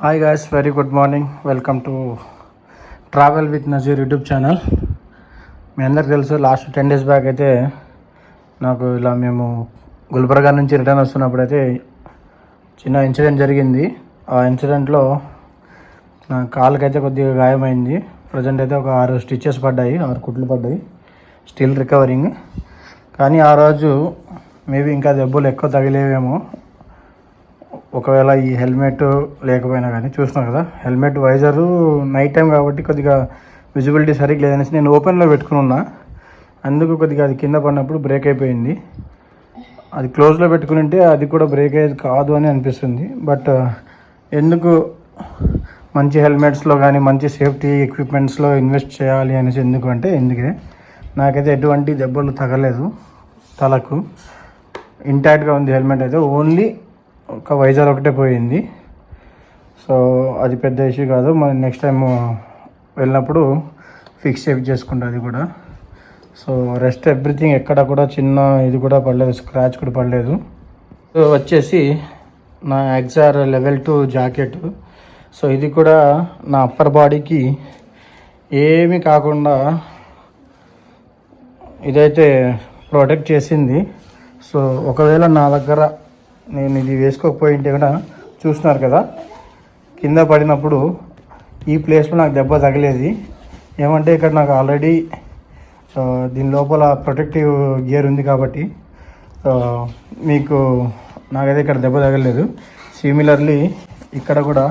Hi guys very good morning welcome to travel with Nazeer YouTube channel మీ అందరికి తెలుసు last ten days back అయితే నాకు ఇలా మేము గుల్బర్గా నుంచి రిటర్న్ వస్తున్నప్పుడు అయితే చిన్న ఇన్సిడెంట్ జరిగింది. ఆ ఇన్సిడెంట్లో నా కాలుకైతే అయితే కొద్దిగా గాయమైంది. ప్రజెంట్ అయితే ఒక ఆరు స్టిచెస్ పడ్డాయి ఆరు కుట్లు పడ్డాయి. స్టిల్ రికవరింగ్ కానీ ఆ రోజు మేబీ ఇంకా దెబ్బలు ఎక్కువ తగిలేవేమో ఒకవేళ ఈ హెల్మెట్ లేకపోయినా కానీ చూసినాం కదా హెల్మెట్ వైజరు నైట్ టైం కాబట్టి కొద్దిగా విజిబిలిటీ సరిగ్గా లేదనేసి నేను ఓపెన్లో పెట్టుకుని ఉన్నా. అందుకు కొద్దిగా అది కింద పడినప్పుడు బ్రేక్ అయిపోయింది. అది క్లోజ్లో పెట్టుకుని ఉంటే అది కూడా బ్రేక్ అయ్యేది కాదు అని అనిపిస్తుంది. బట్ ఎందుకు మంచి హెల్మెట్స్లో కానీ మంచి సేఫ్టీ ఎక్విప్మెంట్స్లో ఇన్వెస్ట్ చేయాలి అనేసి ఎందుకు అంటే ఎందుకే? నాకైతే ఎటువంటి దెబ్బలు తగలేదు తలకు. ఇంటాక్ట్గా ఉంది హెల్మెట్ అయితే. ఓన్లీ ఒక వైజాగ్ ఒకటే పోయింది. సో అది పెద్ద ఇష్యూ కాదు. మనం నెక్స్ట్ టైం వెళ్ళినప్పుడు ఫిక్స్ చేపి చేసుకుంటా అది కూడా. సో రెస్ట్ ఎవ్రీథింగ్ ఎక్కడ కూడా చిన్న ఇది కూడా పడలేదు. స్క్రాచ్ కూడా పడలేదు. సో వచ్చేసి నా Axor level two jacket so ఇది కూడా నా అప్పర్ బాడీకి ఏమి కాకుండా ఇదైతే ప్రొటెక్ట్ చేసింది. సో ఒకవేళ నా దగ్గర నేను ఇది వేసుకోకపోయి ఉంటే కూడా చూస్తున్నారు కదా. కింద పడినప్పుడు ఈ ప్లేస్లో నాకు దెబ్బ తగిలేది. ఏమంటే ఇక్కడ నాకు ఆల్రెడీ దీని లోపల ప్రొటెక్టివ్ గేర్ ఉంది కాబట్టి మీకు నాకైతే ఇక్కడ దెబ్బ తగలేదు. సిమిలర్లీ ఇక్కడ కూడా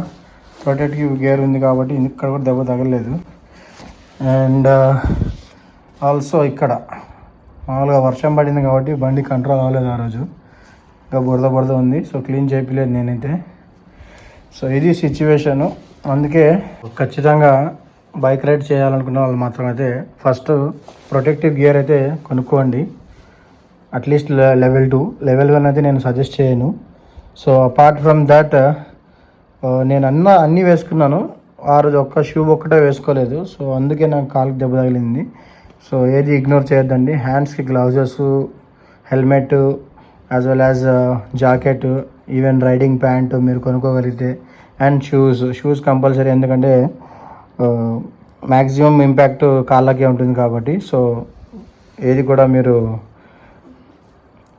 ప్రొటెక్టివ్ గేర్ ఉంది కాబట్టి ఇక్కడ కూడా దెబ్బ తగలేదు. అండ్ ఆల్సో ఇక్కడ మామూలుగా వర్షం పడింది కాబట్టి బండి కంట్రోల్ అవ్వలేదు ఆ రోజు. ఇంకా బురద బురద ఉంది. సో క్లీన్ చేయలేదు నేనైతే. సో ఇది సిచ్యువేషను. అందుకే ఖచ్చితంగా బైక్ రైడ్ చేయాలనుకున్న వాళ్ళు మాత్రం అయితే ఫస్ట్ ప్రొటెక్టివ్ గియర్ అయితే కొనుక్కోండి. At least level two. Level one అయితే నేను సజెస్ట్ చేయను. సో అపార్ట్ ఫ్రమ్ దట్ నేను అన్న అన్నీ వేసుకున్నాను. ఆ రోజు ఒక్క షూ ఒక్కటే వేసుకోలేదు. సో అందుకే నాకు కాలుకి దెబ్బ తగిలింది. సో ఏది ఇగ్నోర్ చేయొద్దండి. హ్యాండ్స్కి gloves helmet as well as jacket even riding pants మీరు కొనుక్కోగలిగితే. అండ్ షూస్ షూస్ కంపల్సరీ ఎందుకంటే uh, మ్యాక్సిమం ఇంపాక్ట్ కాళ్ళకే ఉంటుంది కాబట్టి. సో ఏది కూడా మీరు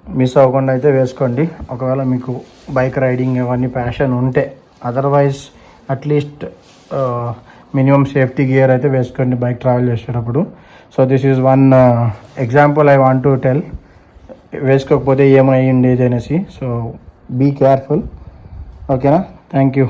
మిస్ అవ్వకుండా అయితే వేసుకోండి. ఒకవేళ మీకు బైక్ రైడింగ్ ఇవన్నీ ప్యాషన్ ఉంటే otherwise at least minimum safety gear అయితే వేసుకోండి బైక్ ట్రావెల్ చేసేటప్పుడు. So this is one example I want to tell వేసుకోకపోతే ఏమై ఉండేది అనేసి సో బీ కేర్ఫుల్ ఓకేనా థ్యాంక్ యూ